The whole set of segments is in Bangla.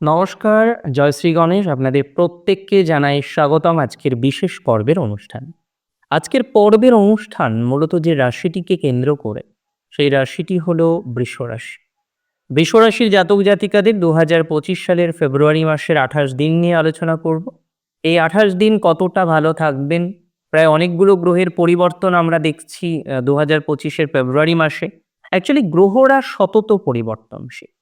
নমস্কার জয়শ্রী গণেশ, আপনাদের প্রত্যেককে জানাই স্বাগতম আজকের বিশেষ পর্বের অনুষ্ঠান। আজকের পর্বের অনুষ্ঠান মূলত যে রাশিটিকে কেন্দ্র করে, সেই রাশিটি হল বৃষ রাশি। বৃষ রাশির জাতক জাতিকাদের দু হাজার পঁচিশ সালের ফেব্রুয়ারি মাসের আঠাশ দিন নিয়ে আলোচনা করব। এই আঠাশ দিন কতটা ভালো থাকবেন? প্রায় অনেকগুলো গ্রহের পরিবর্তন আমরা দেখছি দু হাজার পঁচিশের ফেব্রুয়ারি মাসে। অ্যাকচুয়ালি গ্রহরা সতত পরিবর্তনশীল।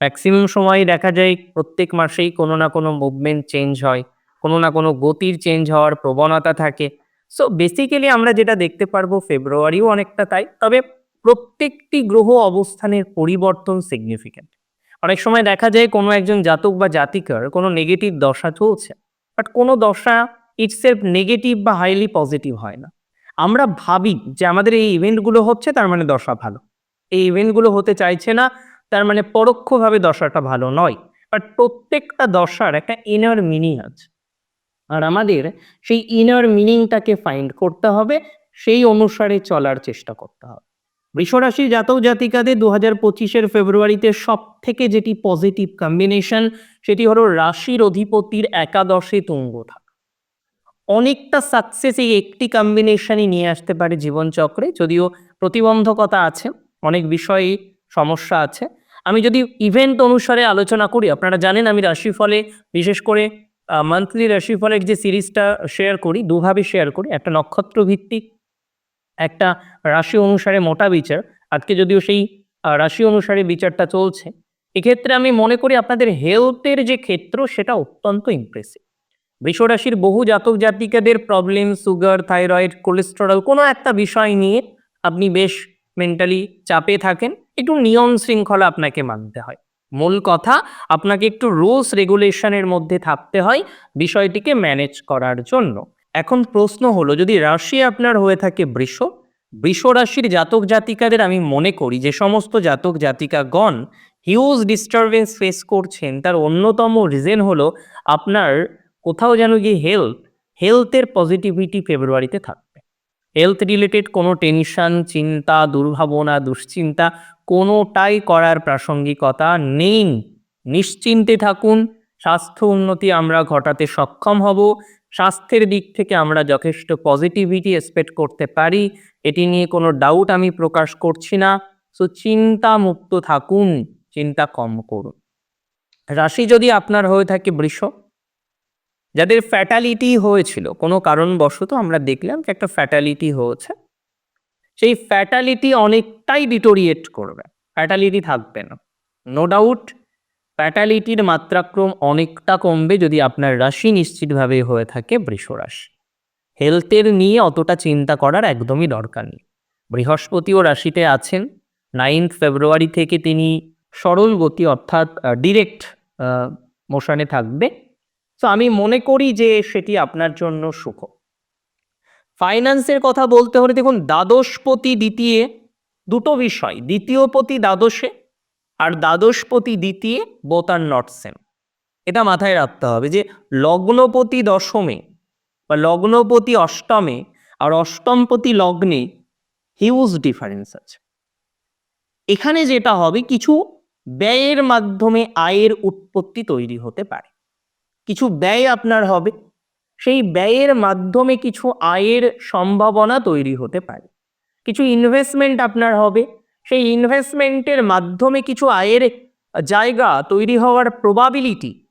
ম্যাক্সিমাম সময় দেখা যায় প্রত্যেক মাসেই কোনো না কোনো মুভমেন্ট চেঞ্জ হয়, কোনো না কোনো গতির চেঞ্জ হওয়ার প্রবণতা থাকে। সো বেসিক্যালি আমরা যেটা দেখতে পারব ফেব্রুয়ারিও অনেকটা তাই, তবে প্রত্যেকটি গ্রহ অবস্থানের পরিবর্তন সিগনিফিক্যান্ট অনেক সময় দেখা যায় কোনো একজন জাতক বা জাতিকার কোনো নেগেটিভ দশা চলছে বাট কোনো দশা ইটসেলফ নেগেটিভ বা হাইলি পজিটিভ হয় না। আমরা ভাবি যে আমাদের এই ইভেন্টগুলো হচ্ছে তার মানে দশা ভালো। এই ইভেন্টগুলো হতে চাইছে না তার মানে পরোক্ষভাবে দশাটা ভালো নয় বাট প্রত্যেকটা দশার একটা ইনার মিনিং আছে। আর আমাদের সেই ইনার মিনিংটাকে ফাইন্ড করতে হবে, সেই অনুসারে চলার চেষ্টা করতে হবে। বৃষরাশি জাতক জাতিকাদের দু হাজার পঁচিশের ফেব্রুয়ারিতে সব থেকে যেটি পজিটিভ কম্বিনেশন সেটি হলো রাশির অধিপতির একাদশে তুঙ্গ থাকা। অনেকটা সাকসেস এই একটি কম্বিনেশনই নিয়ে আসতে পারে জীবনচক্রে, যদিও প্রতিবন্ধকতা আছে, অনেক বিষয়ে সমস্যা আছে আমি যদি ইভেন্ট অনুসারে আলোচনা করি, আপনারা জানেন আমি রাশিফলে, বিশেষ করে মান্থলি রাশিফলের যে সিরিজটা শেয়ার করি, দুভাবে শেয়ার করি, একটা নক্ষত্র ভিত্তিক একটা রাশি অনুসারে মোটা বিচার, আজকে যদিও সেই রাশি অনুসারে বিচারটা চলছে, এক্ষেত্রে আমি মনে করি আপনাদের হেলথের যে ক্ষেত্র, সেটা অত্যন্ত ইমপ্রেসিভ বৃষরাশির বহু জাতক জাতিকাদের প্রবলেম সুগার থাইরয়েড কোলেস্টেরল কোনো একটা বিষয় নিয়ে আপনি বেশ মেন্টালি চাপে থাকেন, একটু নিয়ম শৃঙ্খলা আপনাকে মানতে হয়। মূল কথা, আপনাকে একটু রুলস রেগুলেশনের মধ্যে থাকতে হয় বিষয়টিকে ম্যানেজ করার জন্য। এখন প্রশ্ন হলো, যদি রাশি আপনার হয়ে থাকে বৃষ বৃষ রাশির জাতক জাতিকাদের আমি মনে করি যে সমস্ত জাতক জাতিকাগণ হিউজ ডিস্টারবেন্স ফেস করছেন, তার অন্যতম রিজন হলো আপনার কোথাও যেন গিয়ে হেলথ হেলথের পজিটিভিটি ফেব্রুয়ারিতে থাকবে হেলথ রিলেটেড কোনো টেনশন চিন্তা, দুর্ভাবনা, দুশ্চিন্তা কোনোটাই করার প্রাসঙ্গিকতা নেই। নিশ্চিন্তে থাকুন, স্বাস্থ্য উন্নতি আমরা ঘটাতে সক্ষম হব, স্বাস্থ্যের দিক থেকে আমরা যথেষ্ট পজিটিভিটি এক্সপেক্ট করতে পারি, এটি নিয়ে কোনো ডাউট আমি প্রকাশ করছি না। সো চিন্তা মুক্ত থাকুন, চিন্তা কম করুন। রাশি যদি আপনার হয়ে থাকে বৃষ যাদের ফ্যাটালিটি হয়েছিল, কোনো কারণবশত আমরা দেখলাম যে একটা ফ্যাটালিটি হয়েছে। সেই ফ্যাটালিটি অনেকটাই ডিটোরিয়েট করবে ফ্যাটালিটি থাকবে না। নো ডাউট ফ্যাটালিটির মাত্রাক্রম অনেকটা কমবে যদি আপনার রাশি নিশ্চিতভাবে হয়ে থাকে বৃষ রাশি। হেলথের নিয়ে অতটা চিন্তা করার একদমই দরকার নেই। বৃহস্পতিও রাশিতে আছেন নাইন্থ ফেব্রুয়ারি থেকে তিনি সরল গতি অর্থাৎ ডিরেক্ট মোশনে থাকবে। তো আমি মনে করি যে সেটি আপনার জন্য সুখ ফাইন্যান্সের কথা বলতে হলে দেখুন দ্বাদশপতি দ্বিতীয় দুটো বিষয়, দ্বিতীয় পতি দ্বাদশে আর দ্বাদশপতি দ্বিতীয় বোথ আর নট সেম এটা মাথায় রাখতে হবে যে লগ্নপতি দশমে বা লগ্নপতি অষ্টমে আর অষ্টমপতি লগ্নে হিউজ ডিফারেন্স আছে। এখানে যেটা হবে, কিছু ব্যয়ের মাধ্যমে আয়ের উৎপত্তি তৈরি হতে পারে। কিছু ব্যয় আপনার হবে। সেই ব্যয়ের মাধ্যমে কিছু আয়ের সম্ভাবনা তৈরি হতে পারে। কিছু ইনভেস্টমেন্ট আপনার হবে। সেই ইনভেস্টমেন্টের মাধ্যমে কিছু আয়ের জায়গা তৈরি হওয়ার প্রবাবিলিটি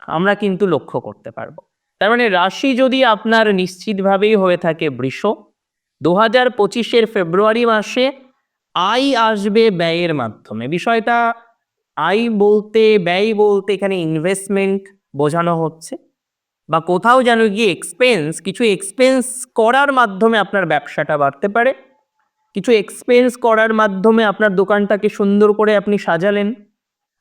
আমরা কিন্তু লক্ষ্য করতে পারব। তার মানে রাশি যদি আপনার নিশ্চিতভাবেই হয়ে থাকে বৃষ, দু হাজার পঁচিশের ফেব্রুয়ারি মাসে আয় আসবে ব্যয়ের মাধ্যমে। বিষয়টা আয় বলতে, ব্যয় বলতে এখানে ইনভেস্টমেন্ট বোঝানো হচ্ছে বা কোথাও যেন গিয়ে এক্সপেন্স কিছু এক্সপেন্স করার মাধ্যমে আপনার ব্যবসাটা বাড়তে পারে। কিছু এক্সপেন্স করার মাধ্যমে আপনার দোকানটাকে সুন্দর করে আপনি সাজালেন।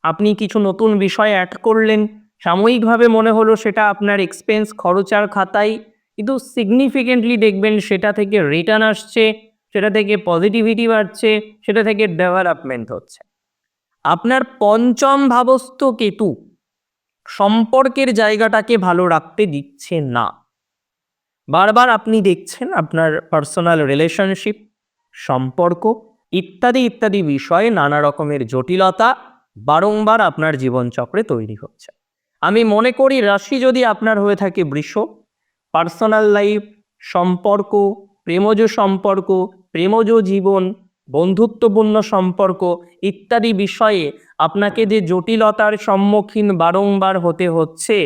আপনি কিছু নতুন বিষয় অ্যাড করলেন। সাময়িকভাবে মনে হলো সেটা আপনার এক্সপেন্স খরচার খাতায়, কিন্তু সিগনিফিকেন্টলি দেখবেন সেটা থেকে রিটার্ন আসছে, সেটা থেকে পজিটিভিটি বাড়ছে, সেটা থেকে ডেভেলপমেন্ট হচ্ছে। আপনার পঞ্চম ভাবস্থ কেতু সম্পর্কের জায়গাটাকে ভালো রাখতে দিচ্ছে না। বারবার আপনি দেখছেন আপনার পার্সোনাল রিলেশনশিপ সম্পর্ক ইত্যাদি ইত্যাদি বিষয়ে নানা রকমের জটিলতা বারংবার আপনার জীবনচক্রে তৈরি হচ্ছে। আমি মনে করি রাশি যদি আপনার হয়ে থাকে বৃষ পার্সোনাল লাইফ সম্পর্ক, প্রেমজ সম্পর্ক, প্রেমজ জীবন, বন্ধুত্বপূর্ণ সম্পর্ক ইত্যাদি বিষয়ে আপনাকে যে জটিলতার সম্মুখীন বারংবার হতে হচ্ছে,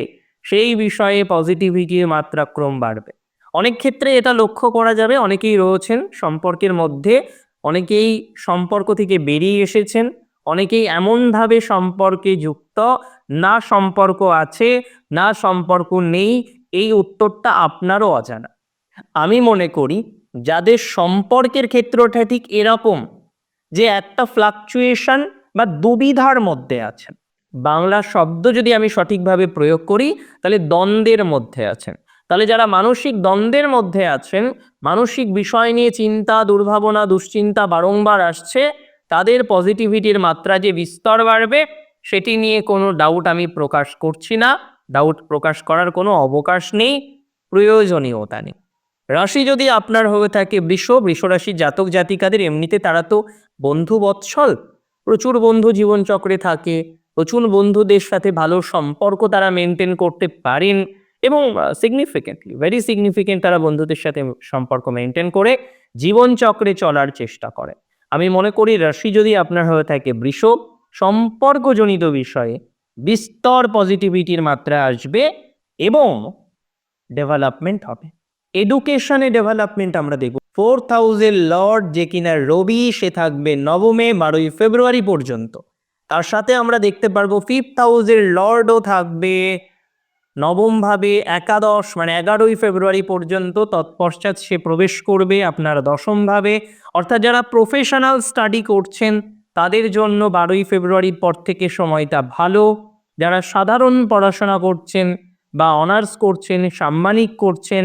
সেই বিষয়ে পজিটিভিটির মাত্রাক্রম বাড়বে। অনেক ক্ষেত্রে এটা লক্ষ্য করা যাবে, অনেকেই রয়েছেন সম্পর্কের মধ্যে, অনেকেই সম্পর্ক থেকে বেরিয়ে এসেছেন, অনেকেই এমনভাবে সম্পর্কে যুক্ত, না সম্পর্ক আছে, না সম্পর্ক নেই, এই উত্তরটা আপনারও অজানা। আমি মনে করি, যাদের সম্পর্কের ক্ষেত্রটা ঠিক এরকম, যে একটা ফ্লাকচুয়েশন বা দুবিধার মধ্যে আছেন। বাংলা শব্দ যদি আমি সঠিকভাবে প্রয়োগ করি, তাহলে দ্বন্দ্বের মধ্যে আছেন। তাহলে যারা মানসিক দ্বন্দ্বের মধ্যে আছেন, মানসিক বিষয় নিয়ে চিন্তা, দুর্ভাবনা, দুশ্চিন্তা বারংবার আসছে, তাদের পজিটিভিটির মাত্রা যে বিস্তর বাড়বে, সেটি নিয়ে কোনো ডাউট আমি প্রকাশ করছি না। ডাউট প্রকাশ করার কোনো অবকাশ নেই, প্রয়োজনীয়তা নেই। রাশি যদি আপনার হয়ে থাকে বৃষ বৃষ রাশির জাতক জাতিকাদের এমনিতে তারা তো বন্ধু বৎসল প্রচুর বন্ধু জীবনচক্রে থাকে, প্রচুর বন্ধুদের সাথে ভালো সম্পর্ক তারা মেনটেন করতে পারেন এবং সিগনিফিকেন্টলি ভেরি সিগনিফিকেন্ট তারা বন্ধুদের সাথে সম্পর্ক মেনটেন করে জীবনচক্রে চলার চেষ্টা করে। আমি মনে করি রাশি যদি আপনার হয়ে থাকে বৃষ, সম্পর্কজনিত বিষয়ে বিস্তর পজিটিভিটির মাত্রা আসবে এবং ডেভেলপমেন্ট হবে। এডুকেশনে ডেভেলপমেন্ট আমরা দেখব। ফোর্থ থাউজেন্ড লর্ড যে কিনা রবি, সে থাকবে নবমে, বারোই ফেব্রুয়ারি পর্যন্ত। তার সাথে আমরা দেখতে পারব ফিফথ থাউজেন্ড লর্ডও থাকবে নবমভাবে একাদশ মানে এগারোই ফেব্রুয়ারি পর্যন্ত। তৎপশ্চাৎ সে প্রবেশ করবে আপনার দশমভাবে। অর্থাৎ যারা প্রফেশনাল স্টাডি করছেন, তাদের জন্য বারোই ফেব্রুয়ারির পর থেকে সময়টা ভালো। যারা সাধারণ পড়াশোনা করছেন বা অনার্স করছেন, সাম্মানিক করছেন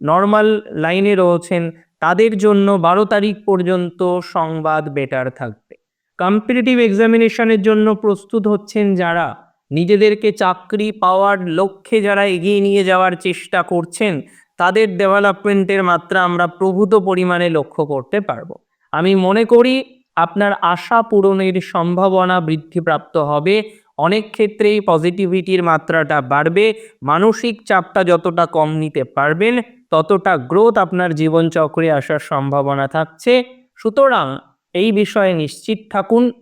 নর্মাল লাইনে রয়েছেন তাদের জন্য বারো তারিখ পর্যন্ত সংবাদ বেটার থাকবে। কম্পিটিটিভ এক্সামিনেশনের জন্য প্রস্তুত হচ্ছেন যারা। নিজেদেরকে চাকরি পাওয়ার লক্ষ্যে যারা এগিয়ে নিয়ে যাওয়ার চেষ্টা করছেন, তাদের ডেভেলপমেন্টের মাত্রা আমরা প্রভূত পরিমাণে লক্ষ্য করতে পারব। আমি মনে করি আপনার আশা পূরণের সম্ভাবনা বৃদ্ধিপ্রাপ্ত হবে। অনেক ক্ষেত্রেই পজিটিভিটির মাত্রাটা বাড়বে। মানসিক চাপটা যতটা কম নিতে পারবেন ততটা গ্রোথ আপনার জীবনচক্রে আসার সম্ভাবনা থাকছে। সুতরাং এই বিষয়ে নিশ্চিত থাকুন,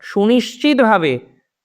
সুনিশ্চিতভাবে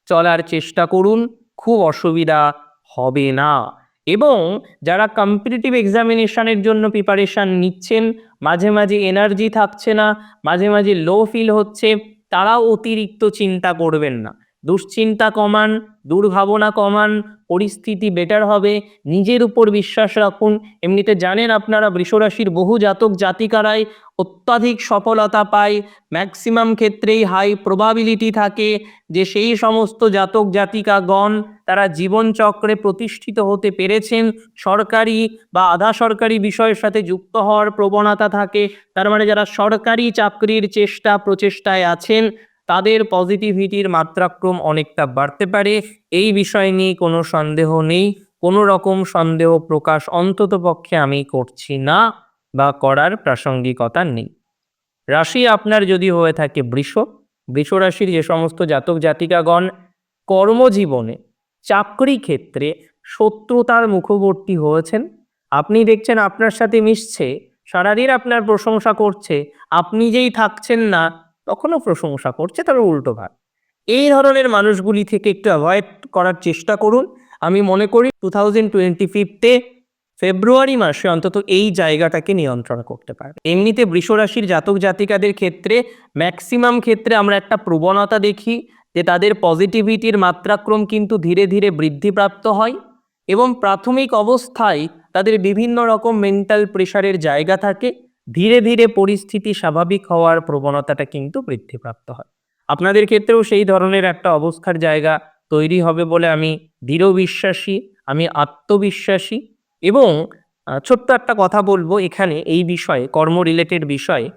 চলার চেষ্টা করুন, খুব অসুবিধা হবে না। এবং যারা কম্পিটিটিভ এক্সামিনেশানের জন্য প্রিপারেশান নিচ্ছেন, মাঝে মাঝে এনার্জি থাকছে না, মাঝে মাঝে লো ফিল হচ্ছে তারাও অতিরিক্ত চিন্তা করবেন না। দুশ্চিন্তা কমান, দুর্ভাবনা কমান, পরিস্থিতি বেটার হবে, নিজের উপর বিশ্বাস রাখুন। এমনিতে জানেন আপনারা বৃষরাশির বহু জাতক জাতিকারাই অত্যাধিক সফলতা পায়। ম্যাক্সিমাম ক্ষেত্রেই হাই প্রবাবিলিটি থাকে যে সেই সমস্ত জাতক জাতিকাগণ তারা জীবনচক্রে প্রতিষ্ঠিত হতে পেরেছেন। সরকারি বা আধা সরকারি বিষয়ের সাথে যুক্ত হওয়ার প্রবণতা থাকে। তার মানে যারা সরকারি চাকরির চেষ্টা, প্রচেষ্টায় আছেন তাদের পজিটিভিটির মাত্রাক্রম অনেকটা বাড়তে পারে। এই বিষয় নিয়ে কোনো সন্দেহ নেই। কোনো রকম সন্দেহ প্রকাশ অন্তত পক্ষে আমি করছি না বা করার প্রাসঙ্গিকতা নেই। রাশি আপনার যদি হয়ে থাকে বৃষ। বৃষ রাশির যে সমস্ত জাতক জাতিকাগণ, কর্মজীবনে চাকরি ক্ষেত্রে শত্রুতার মুখবর্তী হয়েছেন। আপনি দেখছেন আপনার সাথে মিশছে, সারাদিন আপনার প্রশংসা করছে, আপনি যেই থাকছেন না তখনও প্রশংসা করছে তার উল্টো ভাগ। এই ধরনের মানুষগুলি থেকে একটু অ্যাভয়েড করার চেষ্টা করুন। আমি মনে করি two thousand twenty fifth February মাসে অন্তত এই জায়গাটাকে নিয়ন্ত্রণ করতে পারবে। এমনিতে বৃষরাশির জাতক জাতিকাদের ক্ষেত্রে ম্যাক্সিমাম ক্ষেত্রে আমরা একটা প্রবণতা দেখি যে তাদের পজিটিভিটির মাত্রাক্রম কিন্তু ধীরে ধীরে বৃদ্ধিপ্রাপ্ত হয় এবং প্রাথমিক অবস্থায় তাদের বিভিন্ন রকম মেন্টাল প্রেশারের জায়গা থাকে। ধীরে ধীরে পরিস্থিতি স্বাভাবিক হওয়ার প্রবণতাটা কিন্তু বৃদ্ধিপ্রাপ্ত হয়। আপনাদের ক্ষেত্রেও সেই ধরনের একটা অবস্থার জায়গা তৈরি হবে বলে আমি দৃঢ় বিশ্বাসী আমি আত্মবিশ্বাসী এবং ছোট্ট একটা কথা বলব এখানে এই বিষয়ে কর্ম রিলেটেড বিষয়ে।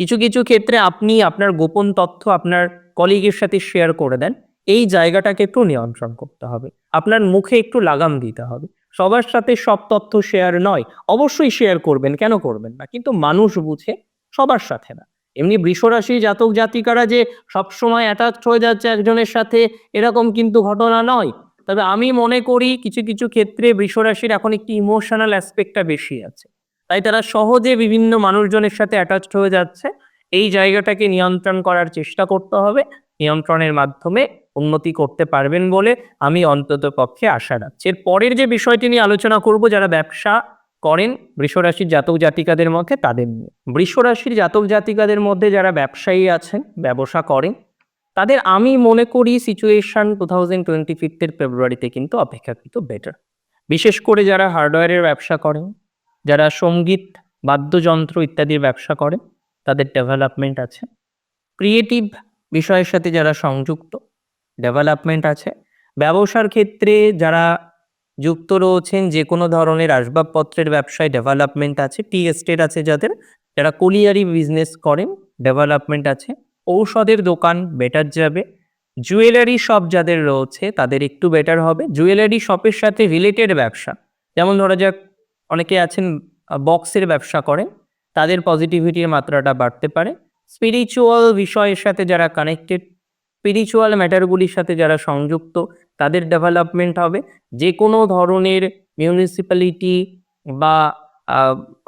কিছু কিছু ক্ষেত্রে আপনি আপনার গোপন তথ্য আপনার কলিগের সাথে শেয়ার করে দেন। এই জায়গাটাকে একটু নিয়ন্ত্রণ করতে হবে। আপনার মুখে একটু লাগাম দিতে হবে। সবার সাথে সব তথ্য শেয়ার নয়। অবশ্যই শেয়ার করবেন। কেন করবেন না? কিন্তু মানুষ বুঝে সবার সাথে না। এমনি বৃষরাশি জাতক জাতিকারা যে সবসময় অ্যাটাচড হয়ে যাচ্ছে একজনের সাথে, এরকম কিন্তু ঘটনা নয়। তবে আমি মনে করি কিছু কিছু ক্ষেত্রে বৃষরাশির এখন একটি ইমোশনাল অ্যাসপেক্টটা বেশি আছে। তাই তারা সহজে বিভিন্ন মানুষজনের সাথে অ্যাটাচড হয়ে যাচ্ছে। এই জায়গাটাকে নিয়ন্ত্রণ করার চেষ্টা করতে হবে। নিয়ন্ত্রণের মাধ্যমে উন্নতি করতে পারবেন বলে আমি অন্তত পক্ষে আশা রাখছি। এর পরের যে বিষয়টি নিয়ে আলোচনা করব, যারা ব্যবসা করেন, বৃষরাশির জাতক জাতিকাদের মধ্যে, তাদের নিয়ে। বৃষরাশির জাতক জাতিকাদের মধ্যে যারা ব্যবসায়ী আছেন, ব্যবসা করেন, তাদের আমি মনে করি সিচুয়েশন টু থাউজেন্ড টোয়েন্টি ফিফথের ফেব্রুয়ারিতে কিন্তু অপেক্ষাকৃত বেটার বিশেষ করে যারা হার্ডওয়্যারের ব্যবসা করেন, যারা সংগীত, বাদ্যযন্ত্র ইত্যাদির ব্যবসা করেন, তাদের ডেভেলপমেন্ট আছে। ক্রিয়েটিভ বিষয়ের সাথে যারা সংযুক্ত ডেভেলপমেন্ট আছে। ব্যবসার ক্ষেত্রে যারা যুক্ত রয়েছেন যে কোনো ধরনের আসবাবপত্রের ব্যবসায় ডেভেলপমেন্ট আছে, টি এস্টেট আছে যাদের, যারা কুলিয়ারি বিজনেস করেন, ডেভেলপমেন্ট আছে। ঔষধের দোকান বেটার যাবে। জুয়েলারি শপ যাদের রয়েছে, তাদের একটু বেটার হবে। জুয়েলারি শপের সাথে রিলেটেড ব্যবসা, যেমন ধরা যাক, অনেকে আছেন বক্সের ব্যবসা করেন, তাদের পজিটিভিটির মাত্রাটা বাড়তে পারে। স্পিরিচুয়াল বিষয়ের সাথে যারা কানেক্টেড স্পিরিচুয়াল ম্যাটারগুলির সাথে যারা সংযুক্ত, তাদের ডেভেলপমেন্ট হবে। যে কোনো ধরনের মিউনিসিপ্যালিটি বা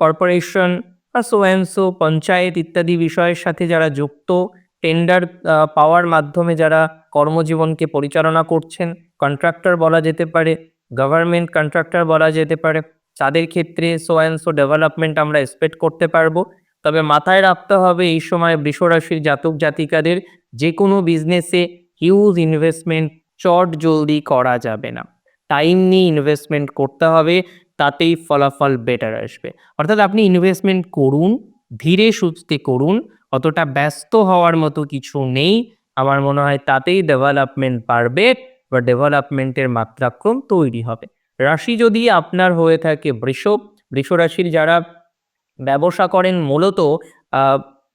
কর্পোরেশন বা সোয়ানসো পঞ্চায়েত ইত্যাদি বিষয়ের সাথে যারা যুক্ত টেন্ডার পাওয়ার মাধ্যমে যারা কর্মজীবনকে পরিচালনা করছেন কন্ট্রাক্টর বলা যেতে পারে গভর্নমেন্ট কন্ট্রাক্টর বলা যেতে পারে, তাদের ক্ষেত্রে সোয়ানসো ডেভেলপমেন্ট আমরা এক্সপেক্ট করতে পারব। তবে মাথায় রাখতে হবে এই সময় বৃষরাশির জাতক জাতিকাদের যে কোনো বিজনেসে হিউজ ইনভেস্টমেন্ট চট জলদি করা যাবে না। টাইম নিয়ে ইনভেস্টমেন্ট করতে হবে, তাতেই ফলাফল বেটার আসবে। অর্থাৎ আপনি ইনভেস্টমেন্ট করুন, ধীরে সুস্থে করুন, অতটা ব্যস্ত হওয়ার মতো কিছু নেই। আমার মনে হয় তাতেই ডেভেলপমেন্ট বাড়বে বা ডেভেলপমেন্টের মাত্রাক্রম তৈরি হবে। রাশি যদি আপনার হয়ে থাকে বৃষ বৃষ রাশির যারা ব্যবসা করেন মূলত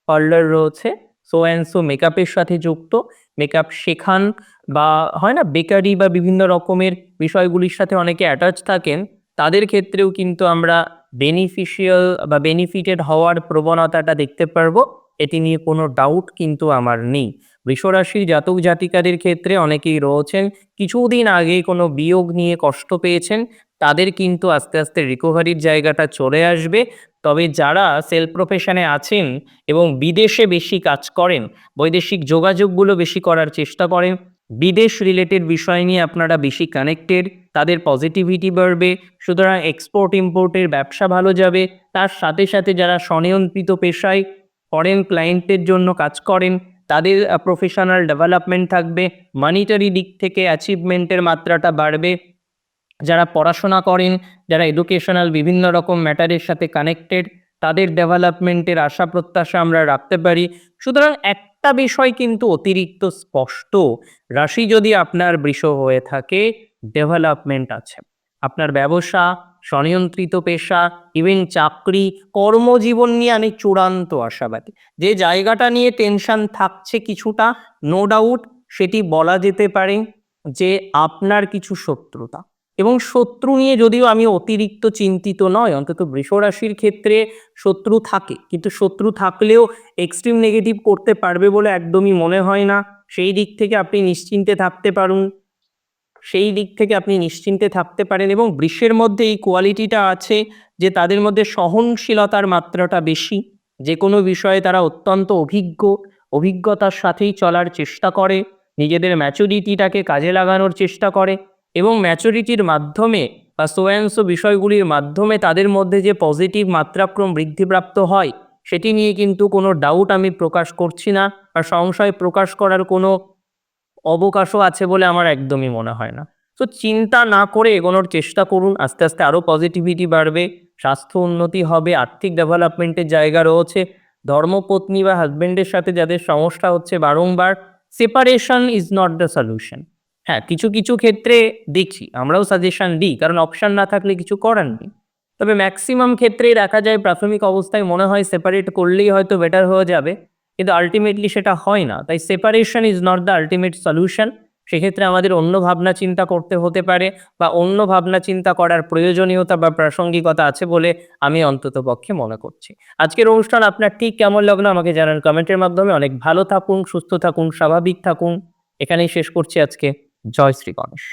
পার্লার রয়েছে, সো অ্যান্ড সো মেকআপের সাথে যুক্ত। মেকআপ শেখান বা হয় না, বেকারি বা বিভিন্ন রকমের বিষয়গুলির সাথে অনেকে অ্যাটাচ থাকেন। তাদের ক্ষেত্রেও কিন্তু আমরা বেনিফিশিয়াল বা বেনিফিটেড হওয়ার প্রবণতাটা দেখতে পারব। এটি নিয়ে কোনো ডাউট কিন্তু আমার নেই। বৃষরাশির জাতক জাতিকাদের ক্ষেত্রে অনেকেই রয়েছেন, কিছুদিন আগে কোনো বিয়োগ নিয়ে কষ্ট পেয়েছেন। তাদের কিন্তু আস্তে আস্তে রিকভারির জায়গাটা চলে আসবে। তবে যারা সেলফ প্রফেশনে আছেন এবং বিদেশে বেশি কাজ করেন, বৈদেশিক যোগাযোগগুলো বেশি করার চেষ্টা করেন, বিদেশ রিলেটেড বিষয় নিয়ে আপনারা বেশি কানেক্টেড তাদের পজিটিভিটি বাড়বে, সুতরাং এক্সপোর্ট ইম্পোর্টের ব্যবসা ভালো যাবে। তার সাথে সাথে যারা স্বনিয়ন্ত্রিত পেশায় ফরেন ক্লায়েন্টের জন্য কাজ করেন, তাদের প্রফেশনাল ডেভেলপমেন্ট থাকবে মানিটারি দিক থেকে অ্যাচিভমেন্টের মাত্রাটা বাড়বে। যারা পড়াশোনা করেন, যারা এডুকেশনাল বিভিন্ন রকম ম্যাটারের সাথে কানেক্টেড তাদের ডেভেলপমেন্টের আশা প্রত্যাশা আমরা রাখতে পারি। সুতরাং একটা বিষয় কিন্তু অতিরিক্ত স্পষ্ট, রাশি যদি আপনার বৃষ হয়ে থাকে ডেভেলপমেন্ট আছে। আপনার ব্যবসা, স্বনিয়ন্ত্রিত পেশা ইভেন চাকরি, কর্মজীবন নিয়ে আমি চূড়ান্ত আশাবাদী। যে জায়গাটা নিয়ে টেনশন থাকছে কিছুটা নো ডাউট সেটি বলা যেতে পারে যে আপনার কিছু শত্রুতা। এবং শত্রু নিয়ে যদিও আমি অতিরিক্ত চিন্তিত নয়, অন্তত বৃষরাশির ক্ষেত্রে শত্রু থাকে, কিন্তু শত্রু থাকলেও এক্সট্রিম নেগেটিভ করতে পারবে বলে একদমই মনে হয় না। সেই দিক থেকে আপনি নিশ্চিন্তে থাকতে পারুন। সেই দিক থেকে আপনি নিশ্চিন্তে থাকতে পারেন এবং বৃষের মধ্যে এই কোয়ালিটিটা আছে যে তাদের মধ্যে সহনশীলতার মাত্রাটা বেশি। যে কোনো বিষয়ে তারা অত্যন্ত অভিজ্ঞ, অভিজ্ঞতার সাথেই চলার চেষ্টা করে, নিজেদের ম্যাচুরিটিটাকে কাজে লাগানোর চেষ্টা করে। এবং ম্যাচুরিটির মাধ্যমে বা সোয়াংস বিষয়গুলির মাধ্যমে তাদের মধ্যে যে পজিটিভ মাত্রাক্রম বৃদ্ধিপ্রাপ্ত হয়, সেটি নিয়ে কিন্তু কোনো ডাউট আমি প্রকাশ করছি না বা সংশয় প্রকাশ করার কোনো অবকাশও আছে বলে আমার একদমই মনে হয় না। তো চিন্তা না করে এগোনোর চেষ্টা করুন, আস্তে আস্তে আরও পজিটিভিটি বাড়বে, স্বাস্থ্য উন্নতি হবে, আর্থিক ডেভেলপমেন্টের জায়গা রয়েছে, ধর্মপত্নী বা হাজব্যান্ডের সাথে যাদের সমস্যা হচ্ছে বারংবার separation is not the solution হ্যাঁ কিছু কিছু ক্ষেত্রে দেখছি আমরাও সাজেশন দিই, কারণ অপশান না থাকলে কিছু করার নেই। তবে ম্যাক্সিমাম ক্ষেত্রেই দেখা যায় প্রাথমিক অবস্থায় মনে হয় সেপারেট করলেই হয়তো বেটার হয়ে যাবে, কিন্তু আলটিমেটলি সেটা হয় না। তাই separation is not the ultimate solution সেক্ষেত্রে আমাদের অন্য ভাবনা চিন্তা করতে হতে পারে, বা অন্য ভাবনা চিন্তা করার প্রয়োজনীয়তা বা প্রাসঙ্গিকতা আছে বলে আমি অন্ততপক্ষে মনে করছি। আজকের অনুষ্ঠান আপনার ঠিক কেমন লাগল আমাকে জানান কমেন্টের মাধ্যমে। অনেক ভালো থাকুন, সুস্থ থাকুন, স্বাভাবিক থাকুন। এখানেই শেষ করছি আজকে। জয় শ্রী গণেশ।